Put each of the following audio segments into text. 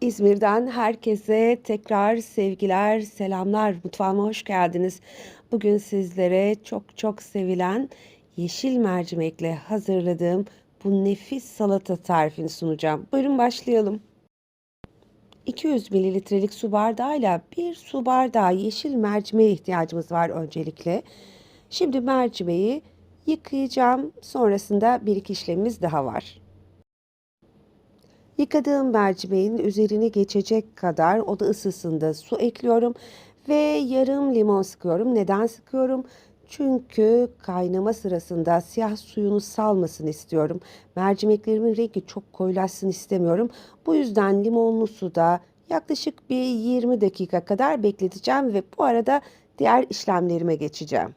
İzmir'den herkese tekrar sevgiler, selamlar. Mutfağıma hoş geldiniz. Bugün sizlere çok çok sevilen yeşil mercimekle hazırladığım bu nefis salata tarifini sunacağım. Buyurun başlayalım. 200 mililitrelik su bardağıyla bir su bardağı yeşil mercimeğe ihtiyacımız var öncelikle. Şimdi mercimeği yıkayacağım. Sonrasında bir iki işlemimiz daha var. Yıkadığım mercimeğin üzerine geçecek kadar oda ısısında su ekliyorum ve yarım limon sıkıyorum. Neden sıkıyorum? Çünkü kaynama sırasında siyah suyunu salmasını istiyorum. Mercimeklerimin rengi çok koyulaşsın istemiyorum. Bu yüzden limonlu suda yaklaşık bir 20 dakika kadar bekleteceğim ve bu arada diğer işlemlerime geçeceğim.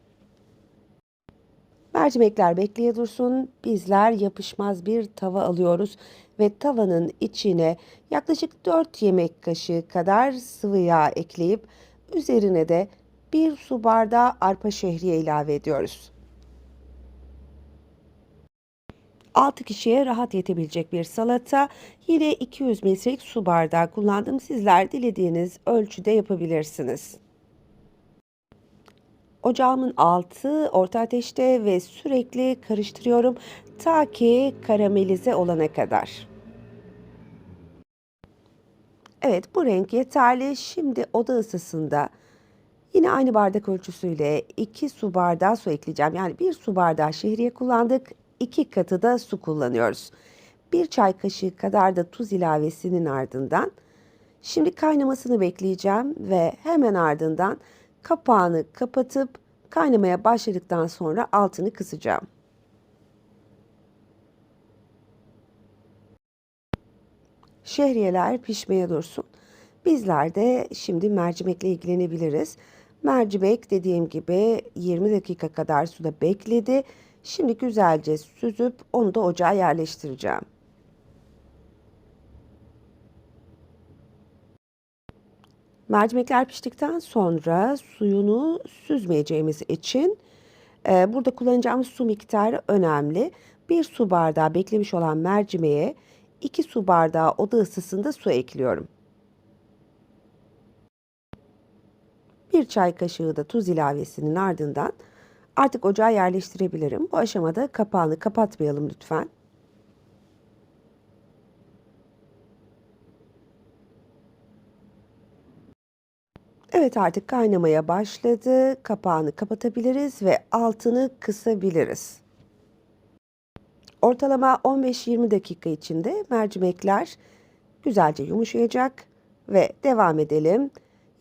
Mercimekler bekleye dursun. Bizler yapışmaz bir tava alıyoruz ve tavanın içine yaklaşık 4 yemek kaşığı kadar sıvı yağ ekleyip üzerine de bir su bardağı arpa şehriye ilave ediyoruz. 6 kişiye rahat yetebilecek bir salata. Yine 200 mililitrelik su bardağı kullandım. Sizler dilediğiniz ölçüde yapabilirsiniz. Ocağımın altı orta ateşte ve sürekli karıştırıyorum ta ki karamelize olana kadar. Evet bu renk yeterli. Şimdi oda ısısında yine aynı bardak ölçüsüyle 2 su bardağı su ekleyeceğim. Yani 1 su bardağı şehriye kullandık. 2 katı da su kullanıyoruz. 1 çay kaşığı kadar da tuz ilavesinin ardından şimdi kaynamasını bekleyeceğim ve hemen ardından kapağını kapatıp kaynamaya başladıktan sonra altını kısacağım. Şehriyeler pişmeye dursun. Bizler de şimdi mercimekle ilgilenebiliriz. Mercimek dediğim gibi 20 dakika kadar suda bekledi. Şimdi güzelce süzüp onu da ocağa yerleştireceğim. Mercimekler piştikten sonra suyunu süzmeyeceğimiz için e, burada kullanacağımız su miktarı önemli. Bir su bardağı beklemiş olan mercimeğe 2 su bardağı oda ısısında su ekliyorum. Bir çay kaşığı da tuz ilavesinin ardından artık ocağa yerleştirebilirim. Bu aşamada kapağını kapatmayalım lütfen. Evet artık kaynamaya başladı. Kapağını kapatabiliriz ve altını kısabiliriz. Ortalama 15-20 dakika içinde mercimekler güzelce yumuşayacak ve devam edelim.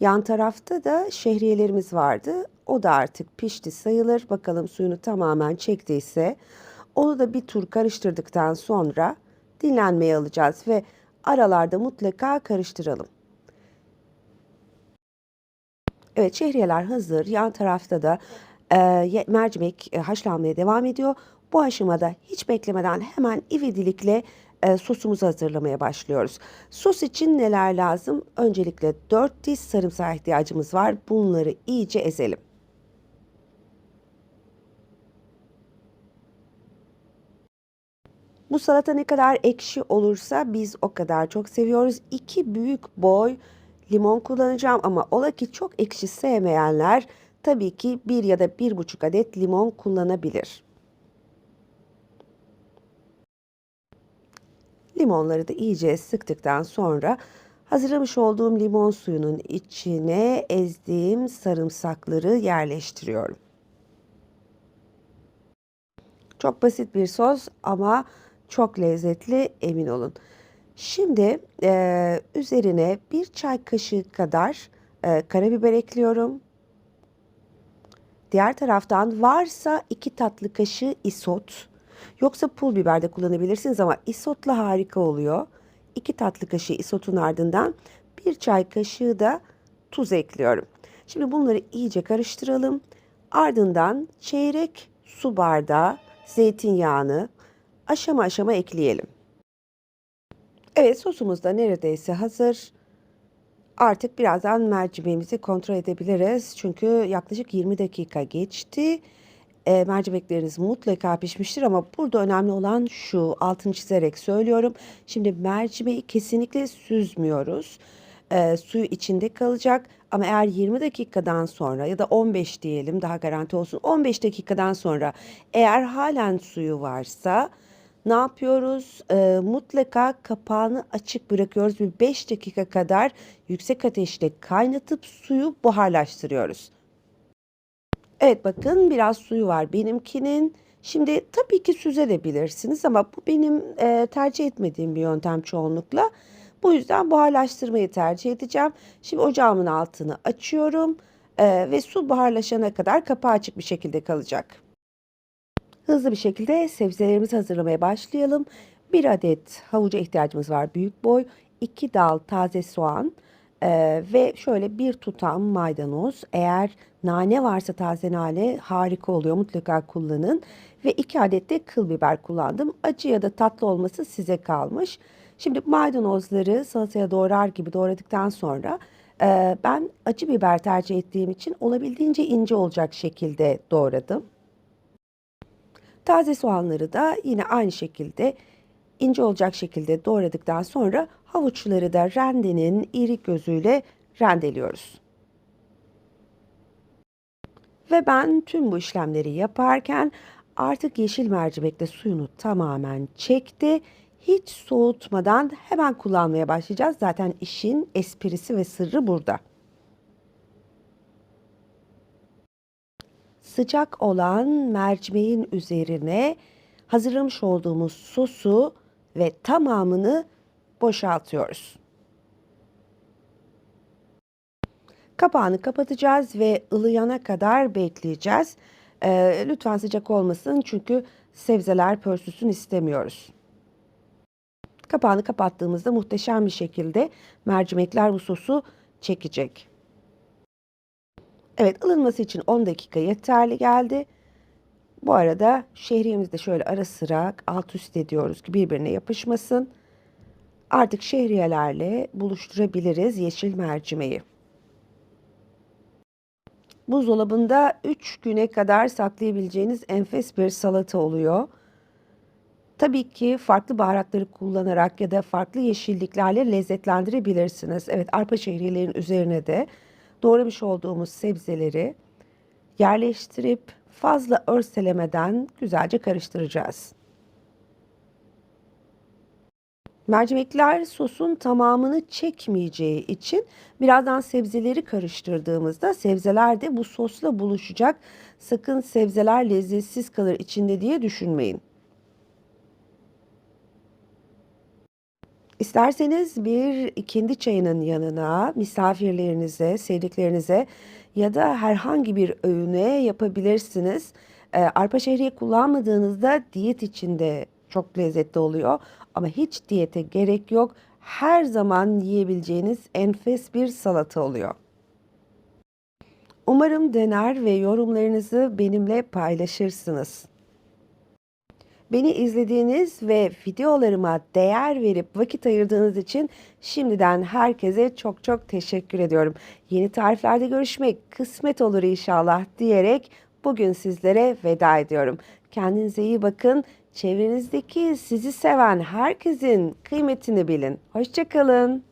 Yan tarafta da şehriyelerimiz vardı. O da artık pişti sayılır. Bakalım suyunu tamamen çektiyse onu da bir tur karıştırdıktan sonra dinlenmeye alacağız ve aralarda mutlaka karıştıralım. Evet şehriyeler hazır. Yan tarafta da e, mercimek e, haşlanmaya devam ediyor. Bu aşamada hiç beklemeden hemen ivedilikle e, sosumuzu hazırlamaya başlıyoruz. Sos için neler lazım? Öncelikle 4 diş sarımsağa ihtiyacımız var. Bunları iyice ezelim. Bu salata ne kadar ekşi olursa biz o kadar çok seviyoruz. 2 büyük boy limon kullanacağım ama ola ki çok ekşi sevmeyenler tabii ki bir ya da bir buçuk adet limon kullanabilir. Limonları da iyice sıktıktan sonra hazırlamış olduğum limon suyunun içine ezdiğim sarımsakları yerleştiriyorum. Çok basit bir sos ama çok lezzetli emin olun. Şimdi e, üzerine bir çay kaşığı kadar e, karabiber ekliyorum. Diğer taraftan varsa iki tatlı kaşığı isot. Yoksa pul biber de kullanabilirsiniz ama isotla harika oluyor. İki tatlı kaşığı isotun ardından bir çay kaşığı da tuz ekliyorum. Şimdi bunları iyice karıştıralım. Ardından çeyrek su bardağı zeytinyağını aşama aşama ekleyelim. Evet sosumuz da neredeyse hazır. Artık birazdan mercimeğimizi kontrol edebiliriz. Çünkü yaklaşık 20 dakika geçti. e, mercimekleriniz mutlaka pişmiştir ama burada önemli olan şu altını çizerek söylüyorum. Şimdi mercimeği kesinlikle süzmüyoruz. E, suyu içinde kalacak ama eğer 20 dakikadan sonra ya da 15 diyelim daha garanti olsun 15 dakikadan sonra eğer halen suyu varsa ne yapıyoruz? E, mutlaka kapağını açık bırakıyoruz. Bir 5 dakika kadar yüksek ateşte kaynatıp suyu buharlaştırıyoruz. Evet bakın biraz suyu var benimkinin. Şimdi tabii ki süzebilirsiniz ama bu benim e, tercih etmediğim bir yöntem çoğunlukla. Bu yüzden buharlaştırmayı tercih edeceğim. Şimdi ocağımın altını açıyorum e, ve su buharlaşana kadar kapağı açık bir şekilde kalacak. Hızlı bir şekilde sebzelerimizi hazırlamaya başlayalım. Bir adet havuca ihtiyacımız var büyük boy. 2 dal taze soğan e, ve şöyle bir tutam maydanoz. Eğer nane varsa taze nane harika oluyor mutlaka kullanın. Ve 2 adet de kıl biber kullandım. Acı ya da tatlı olması size kalmış. Şimdi maydanozları salataya doğrar gibi doğradıktan sonra e, ben acı biber tercih ettiğim için olabildiğince ince olacak şekilde doğradım. Taze soğanları da yine aynı şekilde ince olacak şekilde doğradıktan sonra havuçları da rendenin iri gözüyle rendeliyoruz. Ve ben tüm bu işlemleri yaparken artık yeşil mercimek de suyunu tamamen çekti. Hiç soğutmadan hemen kullanmaya başlayacağız. Zaten işin esprisi ve sırrı burada. Sıcak olan mercimeğin üzerine hazırlamış olduğumuz sosu ve tamamını boşaltıyoruz. Kapağını kapatacağız ve ılıyana kadar bekleyeceğiz. Ee, lütfen sıcak olmasın çünkü sebzeler pörsüsün istemiyoruz. Kapağını kapattığımızda muhteşem bir şekilde mercimekler bu sosu çekecek. Evet ılınması için 10 dakika yeterli geldi. Bu arada şehriyemizi de şöyle ara sıra alt üst ediyoruz ki birbirine yapışmasın. Artık şehriyelerle buluşturabiliriz yeşil mercimeği. Buzdolabında 3 güne kadar saklayabileceğiniz enfes bir salata oluyor. Tabii ki farklı baharatları kullanarak ya da farklı yeşilliklerle lezzetlendirebilirsiniz. Evet arpa şehriyelerin üzerine de doğramış olduğumuz sebzeleri yerleştirip fazla örselemeden güzelce karıştıracağız. Mercimekler sosun tamamını çekmeyeceği için birazdan sebzeleri karıştırdığımızda sebzeler de bu sosla buluşacak. Sakın sebzeler lezzetsiz kalır içinde diye düşünmeyin. İsterseniz bir ikindi çayının yanına misafirlerinize, sevdiklerinize ya da herhangi bir öğüne yapabilirsiniz. E, arpa şehriye kullanmadığınızda diyet içinde çok lezzetli oluyor ama hiç diyete gerek yok. Her zaman yiyebileceğiniz enfes bir salata oluyor. Umarım dener ve yorumlarınızı benimle paylaşırsınız. Beni izlediğiniz ve videolarıma değer verip vakit ayırdığınız için şimdiden herkese çok çok teşekkür ediyorum. Yeni tariflerde görüşmek kısmet olur inşallah diyerek bugün sizlere veda ediyorum. Kendinize iyi bakın. Çevrenizdeki sizi seven herkesin kıymetini bilin. Hoşçakalın.